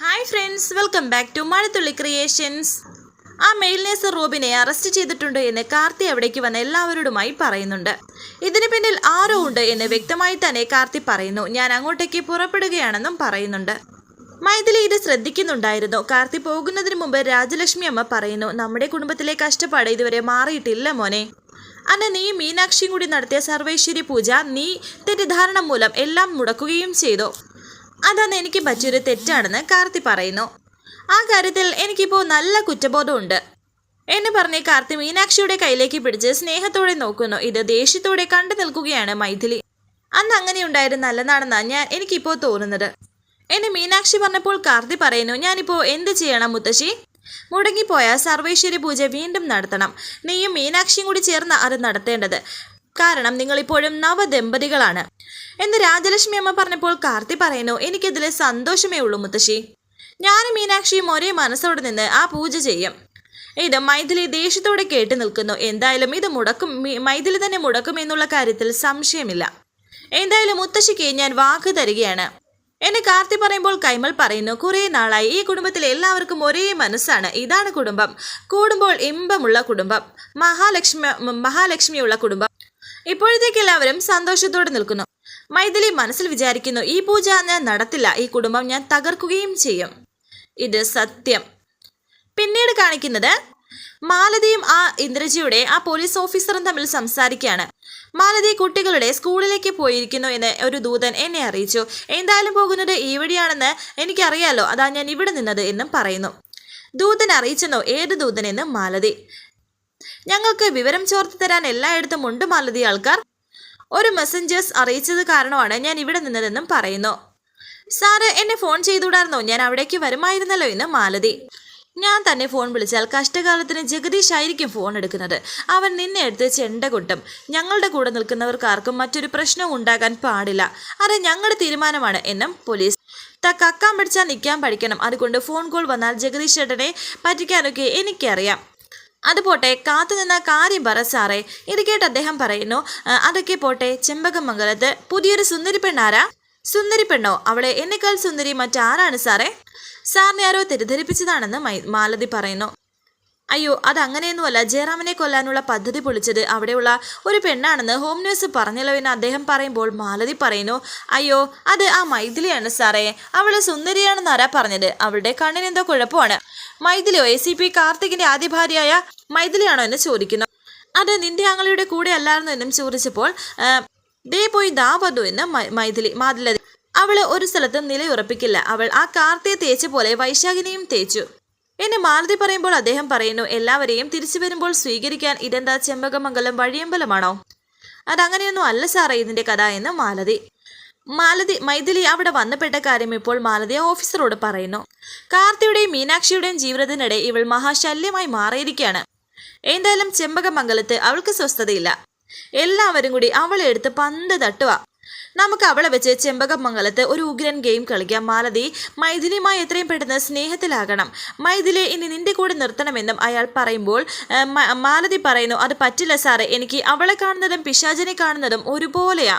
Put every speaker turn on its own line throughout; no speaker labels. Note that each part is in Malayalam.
Hi friends welcome back to Mazhathulli creations ആ മെയിൽ റോബിനെ അറസ്റ്റ് ചെയ്തിട്ടുണ്ട് എന്ന് കാർത്തി അവിടേക്ക് വന്ന എല്ലാവരോടുമായി പറയുന്നുണ്ട്. ഇതിന് പിന്നിൽ ആരോ ഉണ്ട് എന്ന് വ്യക്തമായി തന്നെ കാർത്തി പറയുന്നു. ഞാൻ അങ്ങോട്ടേക്ക് പുറപ്പെടുകയാണെന്നും പറയുന്നുണ്ട്. മൈഥിലി ഇത് ശ്രദ്ധിക്കുന്നുണ്ടായിരുന്നു. കാർത്തി പോകുന്നതിന് മുമ്പ് രാജലക്ഷ്മി അമ്മ പറയുന്നു നമ്മുടെ കുടുംബത്തിലെ കഷ്ടപ്പാട് ഇതുവരെ മാറിയിട്ടില്ല മോനെ. അന്ന് നീ മീനാക്ഷിയും കൂടി നടത്തിയ സർവേശ്വരി പൂജ നീ തെറ്റിദ്ധാരണ മൂലം എല്ലാം മുടക്കുകയും ചെയ്തു. അതന്ന് എനിക്ക് പറ്റിയൊരു തെറ്റാണെന്ന് കാർത്തി പറയുന്നു. ആ കാര്യത്തിൽ എനിക്കിപ്പോൾ നല്ല കുറ്റബോധമുണ്ട്. എന്ന് പറഞ്ഞ് കാർത്തി മീനാക്ഷിയുടെ കയ്യിലേക്ക് പിടിച്ച് സ്നേഹത്തോടെ നോക്കുന്നു. ഇത് ദേഷ്യത്തോടെ കണ്ടു നിൽക്കുകയാണ് മൈഥിലി. അന്ന് അങ്ങനെ ഉണ്ടായിരുന്ന നല്ലതാണെന്നാണ് ഞാൻ എനിക്കിപ്പോൾ തോന്നുന്നത്. എന്നെ മീനാക്ഷി പറഞ്ഞപ്പോൾ കാർത്തി പറയുന്നു ഞാനിപ്പോൾ എന്ത് ചെയ്യണം മുത്തശ്ശി? മുടങ്ങിപ്പോയ സർവേശ്വരി പൂജ വീണ്ടും നടത്തണം. നീയും മീനാക്ഷിയും കൂടി ചേർന്ന് അത് നടത്തേണ്ടത്. കാരണം നിങ്ങളിപ്പോഴും നവദമ്പതികളാണ്. എന്ന് രാജലക്ഷ്മി അമ്മ പറഞ്ഞപ്പോൾ കാർത്തി പറയുന്നു എനിക്കിതിൽ സന്തോഷമേ ഉള്ളൂ മുത്തശ്ശി. ഞാനും മീനാക്ഷിയും ഒരേ മനസ്സോടെ നിന്ന് ആ പൂജ ചെയ്യും. ഇത് മൈഥിലി ദേഷ്യത്തോടെ കേട്ടു നിൽക്കുന്നു. എന്തായാലും ഇത് മുടക്കും മൈഥിലി തന്നെ മുടക്കും എന്നുള്ള കാര്യത്തിൽ സംശയമില്ല. എന്തായാലും മുത്തശ്ശിക്ക് ഞാൻ വാക്ക് തരികയാണ്. എന്നെ കാർത്തി പറയുമ്പോൾ കൈമൾ പറയുന്നു കുറേ നാളായി. ഈ കുടുംബത്തിലെ എല്ലാവർക്കും ഒരേ മനസ്സാണ്. ഇതാണ് കുടുംബം. കൂടുമ്പോൾ ഇമ്പമുള്ള കുടുംബം. മഹാലക്ഷ്മി മഹാലക്ഷ്മിയുള്ള കുടുംബം. ഇപ്പോഴത്തേക്ക് എല്ലാവരും സന്തോഷത്തോടെ നിൽക്കുന്നു. മൈഥിലി മനസ്സിൽ വിചാരിക്കുന്നു ഈ പൂജ ഞാൻ നടത്തില്ല ഈ കുടുംബം ഞാൻ തകർക്കുകയും ചെയ്യും. ഇത് സത്യം. പിന്നീട് കാണിക്കുന്നത് മാലതിയും ആ ഇന്ദ്രജിയുടെ ആ പോലീസ് ഓഫീസറും തമ്മിൽ സംസാരിക്കുകയാണ്. മാലതി കുട്ടികളുടെ സ്കൂളിലേക്ക് പോയിരിക്കുന്നു എന്ന് ഒരു ദൂതൻ എന്നെ അറിയിച്ചു. എന്തായാലും പോകുന്നത് ഈ വഴിയാണെന്ന് എനിക്കറിയാലോ. അതാ ഞാൻ ഇവിടെ നിന്നത് എന്നും പറയുന്നു. ദൂതൻ അറിയിച്ചെന്നോ ഏത് ദൂതനെന്ന് മാലതി. ഞങ്ങൾക്ക് വിവരം ചോർത്തി തരാൻ എല്ലായിടത്തും ഉണ്ട് മാലതി ആൾക്കാർ. ഒരു മെസ്സഞ്ചേഴ്സ് അറിയിച്ചത് കാരണമാണ് ഞാൻ ഇവിടെ നിന്നതെന്നും പറയുന്നു. സാറ് എന്നെ ഫോൺ ചെയ്തുകൂടായിരുന്നോ? ഞാൻ അവിടേക്ക് വരുമായിരുന്നല്ലോ എന്ന് മാലതി. ഞാൻ തന്നെ ഫോൺ വിളിച്ചാൽ കഷ്ടകാലത്തിന് ജഗദീഷ് ആയിരിക്കും ഫോൺ എടുക്കുന്നത്. അവൻ നിന്നെ എടുത്ത് ചെണ്ട കൊട്ടും. ഞങ്ങളുടെ കൂടെ നിൽക്കുന്നവർക്കാർക്കും മറ്റൊരു പ്രശ്നം ഉണ്ടാകാൻ പാടില്ല. അത് ഞങ്ങളുടെ തീരുമാനമാണ് എന്നും പോലീസ്. കക്കാൻ പഠിച്ചാൽ നിൽക്കാൻ പഠിക്കണം. അതുകൊണ്ട് ഫോൺ കോൾ വന്നാൽ ജഗദീഷ് ചേട്ടനെ പറ്റിക്കാനൊക്കെ എനിക്കറിയാം. അത് കാത്തുനിന്ന കാത്തു കാര്യം പറ സാറേ ഇത് കേട്ട് അദ്ദേഹം പറയുന്നു "ആ, അതൊക്കെ പോട്ടെ ചെമ്പകമംഗലത്ത് പുതിയൊരു സുന്ദരി പെണ്ണാരാ? സുന്ദരി പെണ്ണോ? അവളെ എന്നെക്കാൾ സുന്ദരി മറ്റാരാണ് സാറേ? സാറിനെ ആരോ തെറ്റിദ്ധരിപ്പിച്ചതാണെന്ന് മാലതി പറയുന്നു. അയ്യോ അതങ്ങനെയൊന്നുമല്ല ജയറാമിനെ കൊല്ലാനുള്ള പദ്ധതി പൊളിച്ചത് അവിടെയുള്ള ഒരു പെണ്ണാണെന്ന് ഹോം ന്യൂസ് പറഞ്ഞല്ലോ എന്ന് അദ്ദേഹം പറയുമ്പോൾ മാലതി പറയുന്നു അയ്യോ അത് ആ മൈഥിലിയാണ് സാറേ. അവൾ സുന്ദരിയാണെന്ന് ആരാ പറഞ്ഞത്? അവളുടെ കണ്ണിനെന്തോ കുഴപ്പമാണ്. മൈഥിലിയോ? എ സി പി കാർത്തികിന്റെ ആദ്യ ഭാര്യയായ മൈഥിലിയാണോ എന്ന് ചോദിക്കുന്നു. അത് നിന്റെ ആങ്ങളുടെ കൂടെ അല്ലായിരുന്നു എന്നും ചോദിച്ചപ്പോൾ "ആ, ദേ പോയി ദാ വധു എന്ന് മൈഥിലി മാതിലതി. അവൾ ഒരു സ്ഥലത്തും നിലയുറപ്പിക്കില്ല. അവൾ ആ കാർത്തിയെ തേച്ച പോലെ വൈശാഖിനെയും തേച്ചു. എന്നെ മാലതി പറയുമ്പോൾ അദ്ദേഹം പറയുന്നു എല്ലാവരെയും തിരിച്ചു വരുമ്പോൾ സ്വീകരിക്കാൻ ഇതെന്താ ചെമ്പകമംഗലം വഴിയമ്പലമാണോ? അതങ്ങനെയൊന്നും അല്ല സാറേ ഇതിന്റെ കഥ എന്ന് മാലതി. മാലതി മൈഥിലി അവിടെ വന്നപ്പെട്ട കാര്യം ഇപ്പോൾ മാലതി ഓഫീസറോട് പറയുന്നു. കാർത്തിയുടെയും മീനാക്ഷിയുടെയും ജീവിതത്തിനിടെ ഇവൾ മഹാശല്യമായി മാറിയിരിക്കുകയാണ്. എന്തായാലും ചെമ്പകമംഗലത്ത് അവൾക്ക് സ്വസ്ഥതയില്ല. എല്ലാവരും കൂടി അവളെ എടുത്ത് പന്ത് തട്ടുക നമുക്ക് അവളെ വെച്ച് ചെമ്പകമംഗലത്ത് ഒരു ഉഗ്രൻ ഗെയിം കളിക്കാം. മാലതി മൈഥിലിയുമായി എത്രയും പെട്ടെന്ന് സ്നേഹത്തിലാകണം. മൈഥിലെ ഇനി നിന്റെ കൂടെ നിർത്തണമെന്നും അയാൾ പറയുമ്പോൾ മാലതി പറയുന്നു അത് പറ്റില്ല സാറേ എനിക്ക് അവളെ കാണുന്നതും പിശാചിനെ കാണുന്നതും ഒരുപോലെയാ.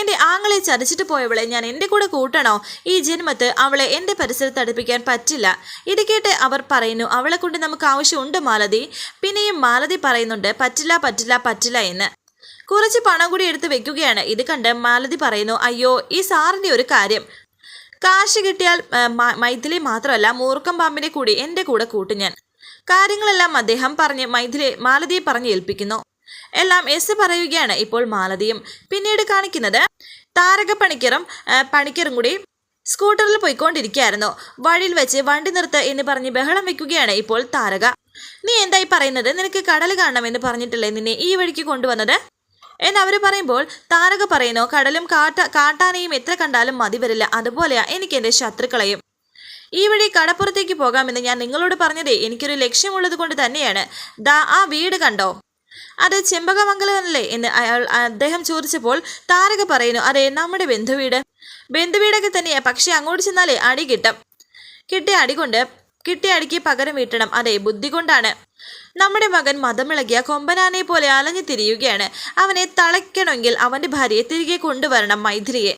എന്റെ ആങ്ങളെ ചതിച്ചിട്ട് പോയവളെ ഞാൻ എന്റെ കൂടെ കൂട്ടണോ? ഈ ജന്മത്ത് അവളെ എന്റെ പരിസരത്ത് അടുപ്പിക്കാൻ പറ്റില്ല. ഇത് കേട്ട് അവർ പറയുന്നു അവളെ കൊണ്ട് നമുക്ക് ആവശ്യമുണ്ട് മാലതി. പിന്നെയും മാലതി പറയുന്നുണ്ട് പറ്റില്ല പറ്റില്ല പറ്റില്ല എന്ന്. കുറച്ച് പണം കൂടി എടുത്ത് വെക്കുകയാണ്. ഇത് കണ്ട് മാലതി പറയുന്നു അയ്യോ ഈ സാറിന്റെ ഒരു കാര്യം. കാശ് കിട്ടിയാൽ മൈഥിലി മാത്രമല്ല മൂർക്കം പാമ്പിനെ കൂടി എന്റെ കൂടെ കൂട്ടു ഞാൻ. കാര്യങ്ങളെല്ലാം അദ്ദേഹം പറഞ്ഞ് മൈഥിലി മാലതിയെ പറഞ്ഞ് ഏൽപ്പിക്കുന്നു. എല്ലാം എസ് പറയുകയാണ് ഇപ്പോൾ മാലതിയും. പിന്നീട് കാണിക്കുന്നത് താരക പണിക്കറും പണിക്കറും കൂടി സ്കൂട്ടറിൽ പോയിക്കൊണ്ടിരിക്കുകയായിരുന്നു. വഴിയിൽ വെച്ച് വണ്ടി നിർത്ത് എന്ന് പറഞ്ഞ് ബഹളം വെക്കുകയാണ് ഇപ്പോൾ താരക. നീ എന്തായി പറയുന്നത്? നിനക്ക് കടൽ കാണണമെന്ന് പറഞ്ഞിട്ടില്ലേ നിന്നെ ഈ വഴിക്ക് കൊണ്ടുവന്നത്? എന്ന് അവർ പറയുമ്പോൾ താരക പറയുന്നു കടലും കാട്ട കാട്ടാനയും എത്ര കണ്ടാലും മതി വരില്ല. അതുപോലെയാ എനിക്ക് എന്റെ ശത്രുക്കളെയും. ഈ വഴി കടപ്പുറത്തേക്ക് പോകാമെന്ന് ഞാൻ നിങ്ങളോട് പറഞ്ഞതേ എനിക്കൊരു ലക്ഷ്യമുള്ളത് കൊണ്ട് തന്നെയാണ്. ദാ ആ വീട് കണ്ടോ? അത് ചെമ്പകമംഗലമല്ലേ? എന്ന് അയാൾ അദ്ദേഹം ചോദിച്ചപ്പോൾ താരക പറയുന്നു അതെ നമ്മുടെ ബന്ധുവീട്. ബന്ധുവീടൊക്കെ തന്നെയാ പക്ഷെ അങ്ങോട്ട് ചെന്നാലേ അടി കിട്ടും. കിട്ടിയ അടി കൊണ്ട് കിട്ടിയ അടിക്ക് പകരം വീട്ടണം. അതെ ബുദ്ധി കൊണ്ടാണ്. നമ്മുടെ മകൻ മതമിളകിയ കൊമ്പനാനെ പോലെ അലഞ്ഞു തിരിയുകയാണ്. അവനെ തളയ്ക്കണമെങ്കിൽ അവന്റെ ഭാര്യയെ തിരികെ കൊണ്ടുവരണം മൈഥിലിയെ.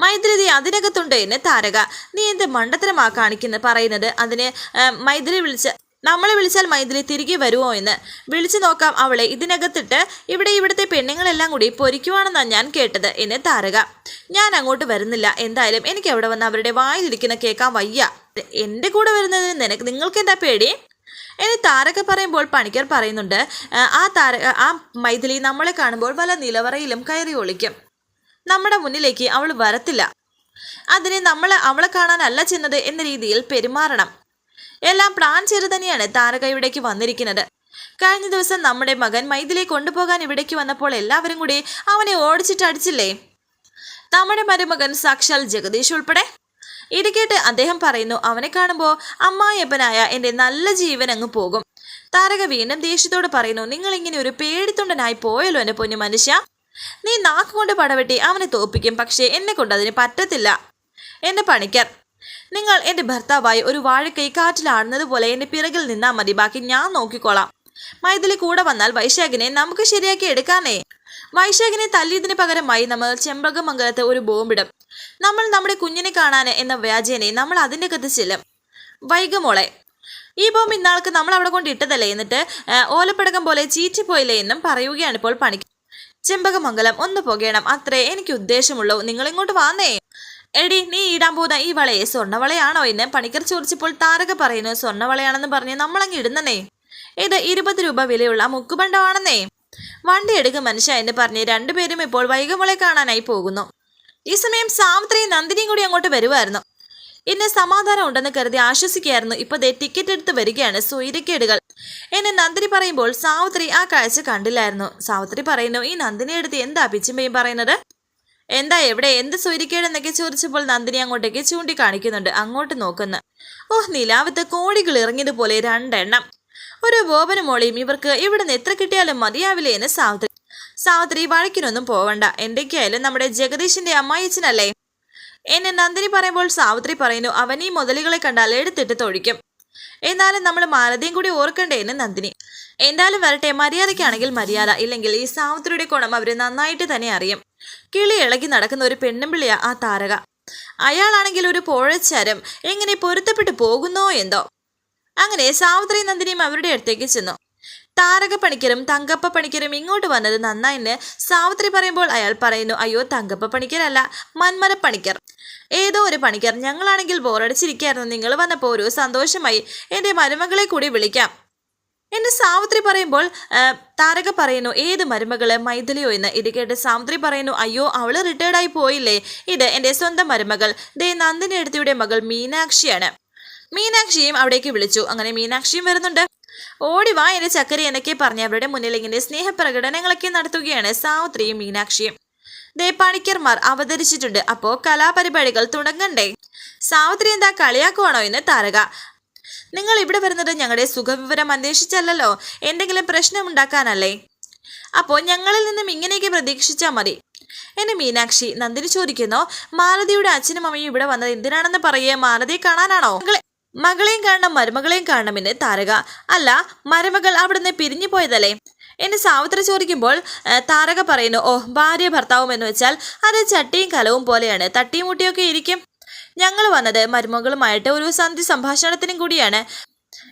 മൈഥിലി അതിനകത്തുണ്ട് എന്ന് താരക. നീ എന്ത് മണ്ടത്തരമാ കാണിക്കുന്നത് പറയുന്നത്? അതിന് മൈഥിലി വിളിച്ച നമ്മളെ വിളിച്ചാൽ മൈഥിലി തിരികെ വരുമോ എന്ന്. വിളിച്ചു നോക്കാം അവളെ. ഇതിനകത്തിട്ട് ഇവിടെ ഇവിടുത്തെ പെണ്ണുങ്ങളെല്ലാം കൂടി പൊരിക്കുവാണെന്നാണ് ഞാൻ കേട്ടത് എന്ന് താരക. ഞാൻ അങ്ങോട്ട് വരുന്നില്ല. എന്തായാലും എനിക്ക് അവിടെ വന്ന് അവരുടെ വായിലിരിക്കുന്ന കേൾക്കാൻ വയ്യ. എന്റെ കൂടെ വരുന്നതിന് നിനക്ക് നിങ്ങൾക്ക് എന്താ പേടി? ഇനി താരക പറയുമ്പോൾ പണിക്കർ പറയുന്നുണ്ട് "ആ, താര ആ മൈഥിലി നമ്മളെ കാണുമ്പോൾ വല്ല നിലവറയിലും കയറി ഒളിക്കും. നമ്മുടെ മുന്നിലേക്ക് അവൾ വരത്തില്ല. അതിന് നമ്മൾ അവളെ കാണാനല്ല ചെന്നത് എന്ന രീതിയിൽ പെരുമാറണം. എല്ലാം പ്ലാൻ ചെയ്ത് തന്നെയാണ് താരക ഇവിടേക്ക് വന്നിരിക്കുന്നത്. കഴിഞ്ഞ ദിവസം നമ്മുടെ മകൻ മൈഥിലി കൊണ്ടുപോകാൻ ഇവിടേക്ക് വന്നപ്പോൾ എല്ലാവരും കൂടി അവനെ ഓടിച്ചിട്ടടിച്ചില്ലേ നമ്മുടെ മരുമകൻ സാക്ഷാൽ ജഗദീഷ് ഉൾപ്പെടെ ഇത് കേട്ട് അദ്ദേഹം പറയുന്നു അവനെ കാണുമ്പോൾ അമ്മായപ്പനായ എന്റെ നല്ല ജീവൻ അങ്ങ് പോകും. താരക വീണ്ടും ദേഷ്യത്തോട് പറയുന്നു നിങ്ങൾ ഇങ്ങനെ ഒരു പേടിത്തൊണ്ടനായി പോയല്ലോ എന്റെ പൊന്നു മനുഷ്യ. നീ നാക്ക് കൊണ്ട് പടവെട്ടി അവനെ തോപ്പിക്കും പക്ഷേ എന്നെ കൊണ്ട് അതിന് പറ്റത്തില്ല. എന്റെ പണിക്കർ നിങ്ങൾ എന്റെ ഭർത്താവായി ഒരു വാഴക്കൈ കാറ്റിലാടുന്നത് പോലെ എന്റെ പിറകിൽ നിന്നാൽ മതി. ബാക്കി ഞാൻ നോക്കിക്കോളാം. മൈഥിലി കൂടെ വന്നാൽ വൈശാഖിനെ നമുക്ക് ശരിയാക്കി എടുക്കാനേ. വൈശാഖിനെ തല്ലിയതിന് പകരമായി നമ്മൾ ചെമ്പകമംഗലത്ത് ഒരു ബോംബിടും. നമ്മൾ നമ്മുടെ കുഞ്ഞിനെ കാണാൻ എന്ന വ്യാജേനെ നമ്മൾ അതിന്റെ കത്ത് ചെല്ലും. വൈകുമോളെ ഈ ബോംബ് ഇന്നാൾക്ക് നമ്മൾ അവിടെ കൊണ്ട് ഇട്ടതല്ലേ എന്നിട്ട് ഓലപ്പടകം പോലെ ചീറ്റിപ്പോയില്ലേ എന്നും പറയുകയാണ് ഇപ്പോൾ പണി ചെമ്പകമംഗലം ഒന്ന് പോകണം അത്രേ എനിക്ക് ഉദ്ദേശമുള്ളൂ. നിങ്ങൾ ഇങ്ങോട്ട് വാന്നേ. എടി നീ ഇടാൻ പോകുന്ന ഈ വളയെ സ്വർണവളയാണോ എന്ന് പണിക്കർ ചോദിച്ചപ്പോൾ താരക പറയുന്നു സ്വർണവളയാണെന്ന് പറഞ്ഞ് നമ്മളങ്ങ് ഇടുന്നേ ഇത് ഇരുപത് രൂപ വിലയുള്ള മുക്കുബണ്ടമാണെന്നേ വണ്ടി എടുക്കും മനുഷ്യ എന്ന് പറഞ്ഞ് രണ്ടുപേരും ഇപ്പോൾ വൈകമുളെ കാണാനായി പോകുന്നു. ഈ സമയം സാവിത്രി നന്ദിനിയും കൂടി അങ്ങോട്ട് വരുമായിരുന്നു ഇന്ന് സമാധാനം ഉണ്ടെന്ന് കരുതി ആശ്വസിക്കുകയായിരുന്നു. ഇപ്പൊ ദേ ടിക്കറ്റ് എടുത്ത് വരികയാണ് സൂര്യക്കേടുകൾ എന്നെ നന്ദിനി പറയുമ്പോൾ സാവിത്രി ആ കാഴ്ച കണ്ടില്ലായിരുന്നു. സാവിത്രി പറയുന്നു ഈ നന്ദിനി എടുത്ത് എന്താ പിച്ചിമ്പയും പറയുന്നത്? എന്താ എവിടെ? എന്ത് സ്വൈരിക്കേടെന്നൊക്കെ ചോദിച്ചപ്പോൾ നന്ദിനി അങ്ങോട്ടേക്ക് ചൂണ്ടിക്കാണിക്കുന്നുണ്ട് അങ്ങോട്ട് നോക്കുന്നു. ഓഹ് നിലാവത്ത് കോടികൾ ഇറങ്ങിയതുപോലെ രണ്ടെണ്ണം. ഒരു ബോബനും മോളിയും ഇവർക്ക് ഇവിടുന്ന് എത്ര കിട്ടിയാലും മതിയാവില്ലേ എന്ന് സാവിത്രി സാവിത്രി വഴക്കിനൊന്നും പോവണ്ട. എന്തൊക്കെയായാലും നമ്മുടെ ജഗദീഷിന്റെ അമ്മായിച്ചനല്ലേ എന്നെ നന്ദിനി പറയുമ്പോൾ സാവിത്രി പറയുന്നു അവൻ ഈ മുതലുകളെ കണ്ടാൽ എടുത്തിട്ട് തൊഴിക്കും. എന്നാലും നമ്മൾ മാലതിയും കൂടി ഓർക്കണ്ടേ എന്ന് നന്ദിനി. എന്തായാലും വരട്ടെ മര്യാദയ്ക്കാണെങ്കിൽ മര്യാദ. ഇല്ലെങ്കിൽ ഈ സാവിത്രിയുടെ ഗുണം അവർ നന്നായിട്ട് തന്നെ അറിയും. കിളി ഇളകി നടക്കുന്ന ഒരു പെണ്ണുമ്പിളിയാ ആ താരക. അയാളാണെങ്കിൽ ഒരു പോഴച്ചാരം. എങ്ങനെ പൊരുത്തപ്പെട്ടു പോകുന്നോ എന്തോ. അങ്ങനെ സാവിത്രി നന്ദിനിയും അവരുടെ അടുത്തേക്ക് ചെന്നു. താരക പണിക്കരും തങ്കപ്പ പണിക്കരും ഇങ്ങോട്ട് വന്നത് നന്നായിന്ന് സാവിത്രി പറയുമ്പോൾ അയാൾ പറയുന്നു അയ്യോ തങ്കപ്പ പണിക്കരല്ല മന്മര പണിക്കർ. ഏതോ ഒരു പണിക്കർ. ഞങ്ങളാണെങ്കിൽ ബോറടിച്ചിരിക്കായിരുന്നു. നിങ്ങൾ വന്നപ്പോൾ ഒരു സന്തോഷമായി എന്റെ മരുമകളെ കൂടി വിളിക്കാം. എന്നെ സാവിത്രി പറയുമ്പോൾ താരക പറയുന്നു ഏത് മരുമകൾ? മൈഥിലിയോ എന്ന്. ഇത് കേട്ട് സാവിത്രി പറയുന്നു അയ്യോ അവൾ റിട്ടയർഡായി പോയില്ലേ. ഇത് എന്റെ സ്വന്തം മരുമകൾ. ദേ നന്ദിനി എടുത്തിയുടെ മകൾ മീനാക്ഷിയാണ്. മീനാക്ഷിയും അവിടേക്ക് വിളിച്ചു. അങ്ങനെ മീനാക്ഷിയും വരുന്നുണ്ട്. ഓടി വാ എന്റെ ചക്കരി എന്നൊക്കെ പറഞ്ഞ് അവരുടെ മുന്നിൽ ഇങ്ങനെ സ്നേഹപ്രകടനങ്ങളൊക്കെ നടത്തുകയാണ് സാവിത്രിയും മീനാക്ഷിയും. ദേപ്പാണിക്കർമാർ പണിക്കർമാർ അവതരിച്ചിട്ടുണ്ട്. അപ്പോ കലാപരിപാടികൾ തുടങ്ങണ്ടേ? സാവിത്രി എന്താ കളിയാക്കുവാണോ എന്ന് താരക. നിങ്ങൾ ഇവിടെ വരുന്നത് ഞങ്ങളുടെ സുഖവിവരം അന്വേഷിച്ചല്ലല്ലോ? എന്തെങ്കിലും പ്രശ്നമുണ്ടാക്കാനല്ലേ അപ്പോൾ ഞങ്ങളിൽ നിന്നും ഇങ്ങനെയൊക്കെ പ്രതീക്ഷിച്ചാൽ മതി. എന്നെ മീനാക്ഷി നന്ദിനി ചോദിക്കുന്നു മാലതിയുടെ അച്ഛനും അമ്മയും ഇവിടെ വന്നത് എന്തിനാണെന്ന് പറയേ. മാലതിയെ കാണാനാണോ? മകളെ മകളെയും കാണണം മരുമകളെയും കാണണമെന്ന് താരക. അല്ല മരുമകൾ അവിടുന്ന് പിരിഞ്ഞു പോയതല്ലേ? എന്നെ സാവിത്രി ചോദിക്കുമ്പോൾ താരക പറയുന്നു ഓ ഭാര്യ ഭർത്താവും എന്ന് വെച്ചാൽ അത് ചട്ടിയും കലവും പോലെയാണ്. തട്ടിയും മുട്ടിയൊക്കെ ഇരിക്കും. ഞങ്ങൾ വന്നത് മരുമകളുമായിട്ട് ഒരു സന്ധി സംഭാഷണത്തിനും കൂടിയാണ്.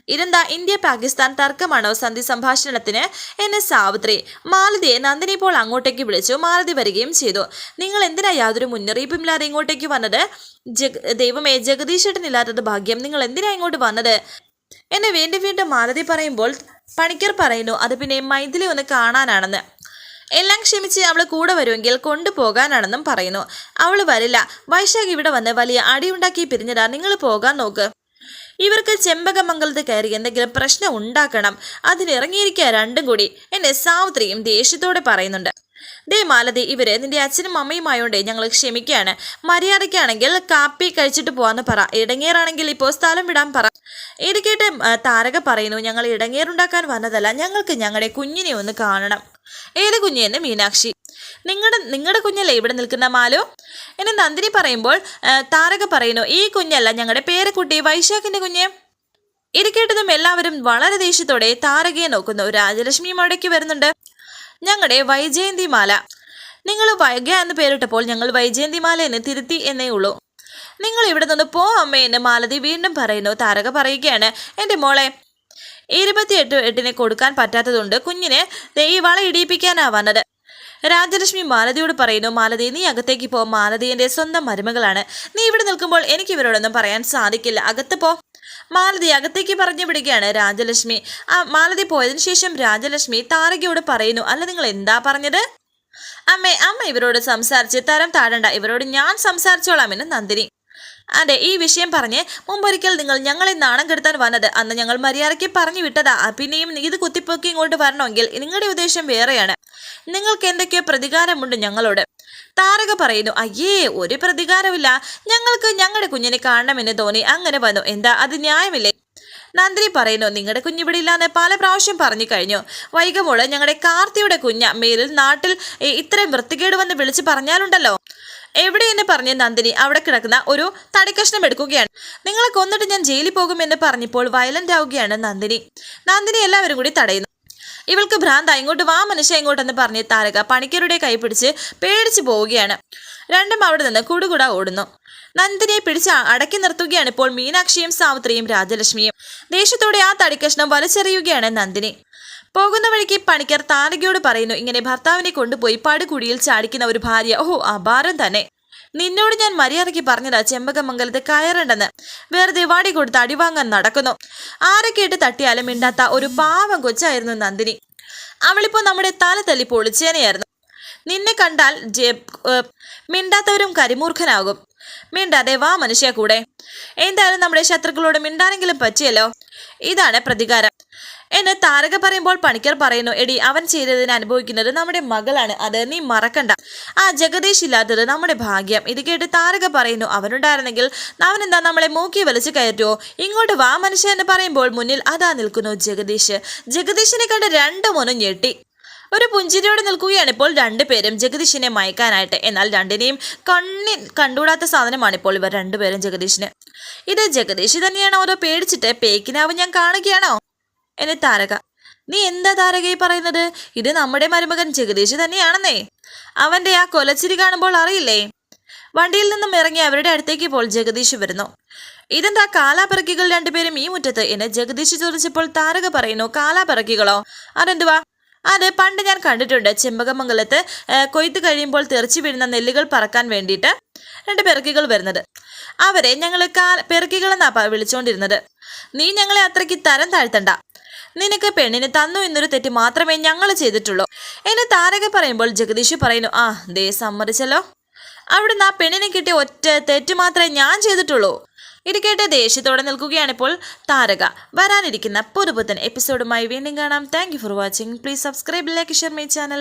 ഇതെന്താ ഇന്ത്യ പാകിസ്ഥാൻ തർക്കമാണോ സന്ധി സംഭാഷണത്തിന്? എന്നെ സാവിത്രി മാലതിയെ നന്ദിനി ഇപ്പോൾ അങ്ങോട്ടേക്ക് വിളിച്ചു. മാലതി വരികയും ചെയ്തു. നിങ്ങൾ എന്തിനാ യാതൊരു മുന്നറിയിപ്പും ഇല്ലാതെ ഇങ്ങോട്ടേക്ക് വന്നത്? ജഗ് ദൈവമേ ജഗദീശേട്ടനില്ലാത്തത് ഭാഗ്യം. നിങ്ങൾ എന്തിനാ ഇങ്ങോട്ട് വന്നത്? എന്നെ വീണ്ടും വീണ്ടും മാലതി പറയുമ്പോൾ പണിക്കർ പറയുന്നു അത് പിന്നെ മൈഥിലി ഒന്ന് കാണാനാണെന്ന്. എല്ലാം ക്ഷമിച്ച് അവൾ കൂടെ വരുമെങ്കിൽ കൊണ്ടുപോകാനാണെന്നും പറയുന്നു. അവൾ വരില്ല. വൈശാഖ് ഇവിടെ വന്ന് വലിയ അടിയുണ്ടാക്കി പിരിഞ്ഞതാ. നിങ്ങൾ പോകാൻ നോക്ക്. ഇവർക്ക് ചെമ്പകമംഗലത്ത് കയറി എന്തെങ്കിലും പ്രശ്നം ഉണ്ടാക്കണം. അതിനിറങ്ങിയിരിക്കുക രണ്ടും കൂടി. എന്നെ സാവിത്രിയും ദേഷ്യത്തോടെ പറയുന്നുണ്ട്. ദേ മാലതി ഇവർ നിന്റെ അച്ഛനും അമ്മയുമായോണ്ടേ ഞങ്ങൾ ക്ഷമിക്കുകയാണ്. മര്യാദയ്ക്കാണെങ്കിൽ കാപ്പി കഴിച്ചിട്ട് പോവാന്ന് പറ. ഇടങ്ങേറാണെങ്കിൽ ഇപ്പോൾ സ്ഥലം വിടാൻ പറ. ഇത് കേട്ട് താരക പറയുന്നു ഞങ്ങൾ ഇടങ്ങേറുണ്ടാക്കാൻ വന്നതല്ല. ഞങ്ങൾക്ക് ഞങ്ങളുടെ കുഞ്ഞിനെ ഒന്ന് കാണണം. ഏത് കുഞ്ഞെന്ന് മീനാക്ഷി. നിങ്ങളുടെ നിങ്ങളുടെ കുഞ്ഞല്ലേ ഇവിടെ നിൽക്കുന്ന മാലു? എന്നെ നന്ദിനി പറയുമ്പോൾ താരക പറയുന്നു ഈ കുഞ്ഞല്ല ഞങ്ങളുടെ പേരക്കുട്ടി വൈശാഖിന്റെ കുഞ്ഞ്. ഇത് കേട്ടതും എല്ലാവരും വളരെ ദേഷ്യത്തോടെ താരകയെ നോക്കുന്നു. രാജലക്ഷ്മിയും അവിടേക്ക് വരുന്നുണ്ട്. ഞങ്ങളുടെ വൈജയന്തി മാല. നിങ്ങൾ വൈഗ എന്ന് പേരിട്ടപ്പോൾ ഞങ്ങൾ വൈജയന്തിമാല എന്ന് തിരുത്തി എന്നേ ഉള്ളൂ. നിങ്ങൾ ഇവിടെ നിന്ന് പോ അമ്മയെന്ന് മാലതി വീണ്ടും പറയുന്നു. താരക പറയുകയാണ് എന്റെ മോളെ ഇരുപത്തിയെട്ട് എട്ടിന് കൊടുക്കാൻ പറ്റാത്തതുകൊണ്ട് കുഞ്ഞിനെ ഈ വള ഇടിയിപ്പിക്കാനാ രാജലക്ഷ്മി മാലതിയോട് പറയുന്നു മാലതി നീ അകത്തേക്ക് പോ. മാലതി സ്വന്തം മരുമകളാണ്. നീ ഇവിടെ നിൽക്കുമ്പോൾ എനിക്ക് ഇവരോടൊന്നും പറയാൻ സാധിക്കില്ല. അകത്ത് പോ. മാലതി അകത്തേക്ക് പറഞ്ഞു വിടുകയാണ് രാജലക്ഷ്മി. ആ മാലതി പോയതിനു ശേഷം രാജലക്ഷ്മി താരകയോട് പറയുന്നു അല്ല നിങ്ങൾ എന്താ പറഞ്ഞത്? അമ്മേ അമ്മ ഇവരോട് സംസാരിച്ച് തരം താഴണ്ട. ഇവരോട് ഞാൻ സംസാരിച്ചോളാം എന്ന് നന്ദിനി. അതെ ഈ വിഷയം പറഞ്ഞ് മുമ്പൊരിക്കൽ നിങ്ങൾ ഞങ്ങളെ നാണം കെടുത്താൻ വന്നത് അന്ന് ഞങ്ങൾ മര്യാദയ്ക്ക് പറഞ്ഞു വിട്ടതാ. പിന്നെയും ഇത് കുത്തിപ്പൊക്കി ഇങ്ങോട്ട് വരണമെങ്കിൽ നിങ്ങളുടെ ഉദ്ദേശം വേറെയാണ്. നിങ്ങൾക്ക് എന്തൊക്കെയോ പ്രതികാരമുണ്ട് ഞങ്ങളോട്. താരക പറയുന്നു അയ്യേ ഒരു പ്രതികാരമില്ല ഞങ്ങൾക്ക് ഞങ്ങളുടെ കുഞ്ഞിനെ കാണണമെന്ന് തോന്നി. അങ്ങനെ വന്നു. എന്താ അത് ന്യായമില്ലേ? നന്ദിനി പറയുന്നു നിങ്ങളുടെ കുഞ്ഞിവിടെ ഇല്ലാന്ന് പല പ്രാവശ്യം പറഞ്ഞു കഴിഞ്ഞു. വൈകമോൾ ഞങ്ങളുടെ കാർത്തിയുടെ കുഞ്ഞ മേലിൽ നാട്ടിൽ ഇത്രയും വൃത്തികേട് വന്ന് വിളിച്ച് പറഞ്ഞാലുണ്ടല്ലോ? എവിടെയെന്ന് പറഞ്ഞ് നന്ദിനി അവിടെ കിടക്കുന്ന ഒരു തടിക്കഷ്ണം എടുക്കുകയാണ്. നിങ്ങളെ കൊന്നിട്ട് ഞാൻ ജയിലിൽ പോകുമെന്ന് പറഞ്ഞപ്പോൾ വയലന്റ് ആവുകയാണ് നന്ദിനി. നന്ദിനി എല്ലാവരും കൂടി തടയുന്നു. ഇവൾക്ക് ഭ്രാന്ത ഇങ്ങോട്ട് വാ മനുഷ്യ ഇങ്ങോട്ടെന്ന് പറഞ്ഞ് താരക പണിക്കരുടെ കൈ പിടിച്ച് പേടിച്ചു പോവുകയാണ്. രണ്ടും അവിടെ നിന്ന് കുടുകുട ഓടുന്നു. നന്ദിനിയെ പിടിച്ച് അടക്കി നിർത്തുകയാണ് ഇപ്പോൾ മീനാക്ഷിയും സാവിത്രിയും രാജലക്ഷ്മിയും. ദേഷ്യത്തോടെ ആ തടിക്കഷ്ണം വലിച്ചെറിയുകയാണ് നന്ദിനി. പോകുന്ന വഴിക്ക് പണിക്കർ താരകയോട് പറയുന്നു ഇങ്ങനെ ഭർത്താവിനെ കൊണ്ടുപോയി പടുകുടിയിൽ ചാടിക്കുന്ന ഒരു ഭാര്യ. ഓഹോ അപാരം തന്നെ. നിന്നോട് ഞാൻ മര്യാദയ്ക്ക് പറഞ്ഞതാ ചെമ്പകമംഗലത്ത് കയറണ്ടെന്ന്. വെറുതെ വാടി കൊടുത്ത് അടിവാങ്ങാൻ നടക്കുന്നു. ആരെ കേട്ട് തട്ടിയാലും മിണ്ടാത്ത ഒരു പാവം കൊച്ചായിരുന്നു നന്ദിനി. അവളിപ്പോ നമ്മുടെ തല തല്ലി പൊളിച്ചേനെയായിരുന്നു. നിന്നെ കണ്ടാൽ ജെ- മിണ്ടാത്തവരും കരിമൂർഖനാകും. മിണ്ടാതെ വാ മനുഷ്യ കൂടെ. എന്തായാലും നമ്മുടെ ശത്രുക്കളോട് മിണ്ടാനെങ്കിലും പറ്റിയല്ലോ? ഇതാണ് പ്രതികാരം. എന്ന് താരക പറയുമ്പോൾ പണിക്കർ പറയുന്നു എടി അവൻ ചെയ്തതിന് അനുഭവിക്കുന്നത് നമ്മുടെ മകളാണ്. അത് നീ മറക്കണ്ട. ആ ജഗദീഷ് ഇല്ലാത്തത് നമ്മുടെ ഭാഗ്യം. ഇത് കേട്ട് താരക പറയുന്നു അവനുണ്ടായിരുന്നെങ്കിൽ അവൻ എന്താ നമ്മളെ മൂക്കി വലിച്ചു കയറ്റുമോ ഇങ്ങോട്ട് വാ മനുഷ്യ എന്ന് പറയുമ്പോൾ മുന്നിൽ അതാ നിൽക്കുന്നു ജഗദീഷ്. ജഗദീഷിനെ കണ്ട് രണ്ടു മോനും ഞെട്ടി. ഒരു പുഞ്ചിരിയോടെ നിൽക്കുകയാണ് ഇപ്പോൾ രണ്ടുപേരും ജഗദീഷിനെ മയക്കാനായിട്ട്. എന്നാൽ രണ്ടിനെയും കണ്ണി കണ്ടുകൂടാത്ത സാധനമാണ് ഇപ്പോൾ ഇവർ രണ്ടുപേരും ജഗദീഷിന്. ഇത് ജഗദീഷ് തന്നെയാണ് അതോ പേടിച്ചിട്ട് പേക്കിനാവ് ഞാൻ കാണുകയാണോ? എന്നെ താരക നീ എന്താ താരകയെ പറയുന്നത്? ഇത് നമ്മുടെ മരുമകൻ ജഗദീഷ് തന്നെയാണെന്നേ. അവന്റെ ആ കൊലച്ചിരി കാണുമ്പോൾ അറിയില്ലേ? വണ്ടിയിൽ നിന്നും ഇറങ്ങി അവരുടെ അടുത്തേക്ക് ഇപ്പോൾ ജഗദീഷ് വരുന്നു. ഇതെന്താ കാലാപിറക്കികൾ രണ്ടുപേരും ഈ മുറ്റത്ത്? എന്നെ ജഗദീഷ് ചോദിച്ചപ്പോൾ താരക പറയുന്നു കാലാപിറക്കികളോ? അതെന്തുവാ? അത് പണ്ട് ഞാൻ കണ്ടിട്ടുണ്ട്. ചെമ്പകമംഗലത്ത് കൊയ്ത്ത് കഴിയുമ്പോൾ തെറിച്ചു വീഴുന്ന നെല്ലുകൾ പറക്കാൻ വേണ്ടിയിട്ട് രണ്ട് പെറുക്കികൾ വരുന്നത്. അവരെ ഞങ്ങൾ കാ പെറുക്കികളെന്നാ വിളിച്ചുകൊണ്ടിരുന്നത് നീ ഞങ്ങളെ അത്രയ്ക്ക് തരം താഴ്ത്തണ്ട. നിനക്ക് പെണ്ണിനെ തന്നു എന്നൊരു തെറ്റ് മാത്രമേ ഞങ്ങൾ ചെയ്തിട്ടുള്ളൂ. എന്നെ താരക പറയുമ്പോൾ ജഗദീഷ് പറയുന്നു ആ ദേ സമ്മതിച്ചല്ലോ. അവിടുന്ന് ആ പെണ്ണിനെ കിട്ടിയ ഒറ്റ തെറ്റ് മാത്രമേ ഞാൻ ചെയ്തിട്ടുള്ളൂ. ഇത് കേട്ട് ദേഷ്യത്തോടെ നിൽക്കുകയാണിപ്പോൾ താരക. വരാനിരിക്കുന്ന പുതുപുത്തൻ എപ്പിസോഡുമായി വീണ്ടും കാണാം. Thank for watching please subscribe like share my channel